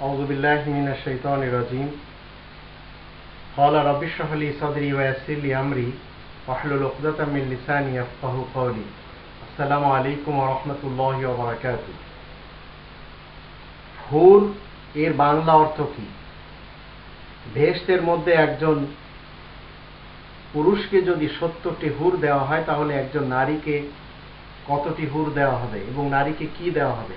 أعوذ بالله من الشيطان الرجيم قال رب اشرح لي صدري ويسر لي أمري واحلل عقدة من لساني يفقه قولي السلام عليكم ورحمة الله وبركاته হুর এর বাংলা অর্থ কি ভেস্টের মধ্যে একজন পুরুষকে যদি সত্তরটি হুর দেওয়া হয় তাহলে একজন নারীকে কতটি হুর দেওয়া হবে এবং নারীকে কি দেওয়া হবে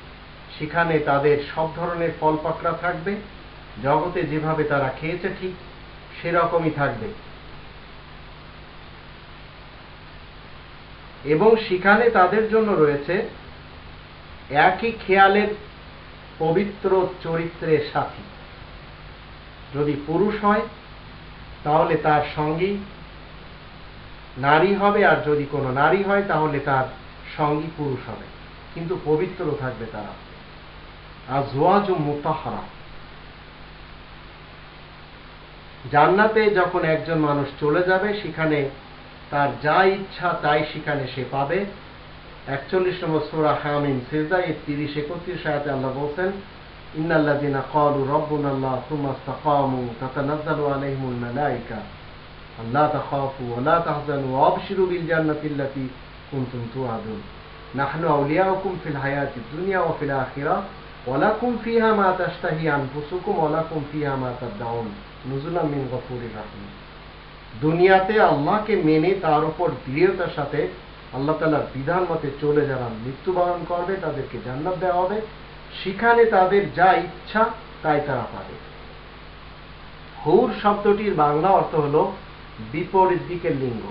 সেখানে তাদের সব ধরনের ফল পাকড়া থাকবে। জগতে যেভাবে তারা খেয়েছে ঠিক সেরকমই থাকবে। এবং সেখানে তাদের জন্য রয়েছে একই খেয়ালের পবিত্র চরিত্রের সাথী। যদি পুরুষ হয়, তাহলে তার সঙ্গী নারী হবে, আর যদি কোনো নারী হয়, তাহলে তার সঙ্গী পুরুষ হবে। কিন্তু পবিত্র থাকবে তারা। আর জোয়াজ মুতাহারা। জান্নাতে যখন একজন মানুষ চলে যাবে, সেখানে তার যা ইচ্ছা তাই সেখানে সে পাবে। একচল্লিশ নম্বর সোরা হামিম সিজদা এর তিরিশ, একত্রিশ আয়াতে আল্লাহ বলছেন, ইন্নাল্লাযিনা ক্বালু রাব্বুনা আল্লাহ সুম্মা ইসতাকামু তাতানাজ্জালু আলাইহিমুল মালায়েকা আল্লা তাখাফু ওয়া লা তাহজানু ওয়া বিল জান্নাতি কুনতুম তুআদুন। নাহনু আউলিয়াউকুম ফিল হায়াতিদ দুনিয়া ওয়া ফিল আখিরাহ। ওয়া ফিহা মা তাশতাহি আনফুসুকুম ওয়া ফিহা মা তাদউন নুজুলাম মিন গফুরির রাহিম। দুনিয়াতে আল্লাহকে মেনে তার উপর দৃঢ়তার সাথে আল্লাহ তালার বিধান মতে চলে যারা মৃত্যুবরণ করবে, তাদেরকে জান্নাত দেওয়া হবে। সেখানে তাদের যা ইচ্ছা তাই তারা পাবে। হুর শব্দটির বাংলা অর্থ হল বিপরীত দিকের লিঙ্গ।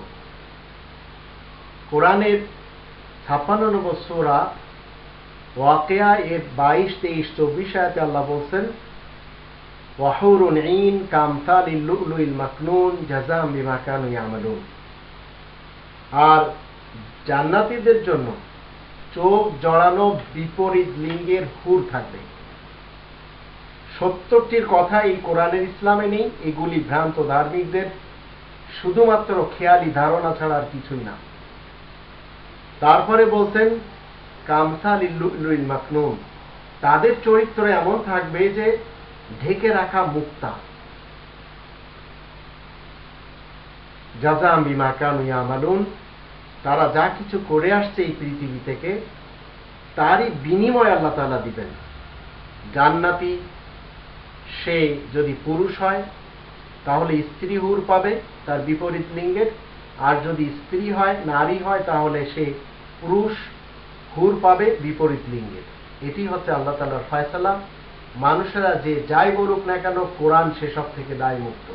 কোরআনের ছাপ্পান্ন নম্বর সোরা ওয়াকেয়া এর বাইশ তেইশ চব্বিশ আয়াতে আল্লাহ বলছেন ইন কামতাল ইল্লুল মাকনুন জাজাম ইয়ামালুন আর জন্য চোখ জড়ানো বিপরীত লিঙ্গের হুর থাকবে। সত্তরটির কথা এই কোরআনের ইসলামে নেই, এগুলি ভ্রান্ত ধার্মিকদের শুধুমাত্র খেয়ালি ধারণা ছাড়া আর কিছুই না। তারপরে বলছেন কামসাল মাকনুন তাদের চরিত্র এমন থাকবে যে ঢেকে রাখা মুক্তা। জাজাম বিমা কানু ইয়ামালুন। তারা যা কিছু করে আসছে এই পৃথিবী থেকে, তারই বিনিময় আল্লাহ তালা দিবেন। জান্নাতি সে যদি পুরুষ হয়, তাহলে স্ত্রী হুর পাবে, তার বিপরীত লিঙ্গের। আর যদি স্ত্রী হয়, নারী হয়, তাহলে সে পুরুষ। হুর পাবে বিপরীত লিঙ্গের। এটি হচ্ছে আল্লাহ তালার ফয়সালা। মানুষেরা যে যাই বলুক না কেন, কোরআন সেসব থেকে দায় মুক্ত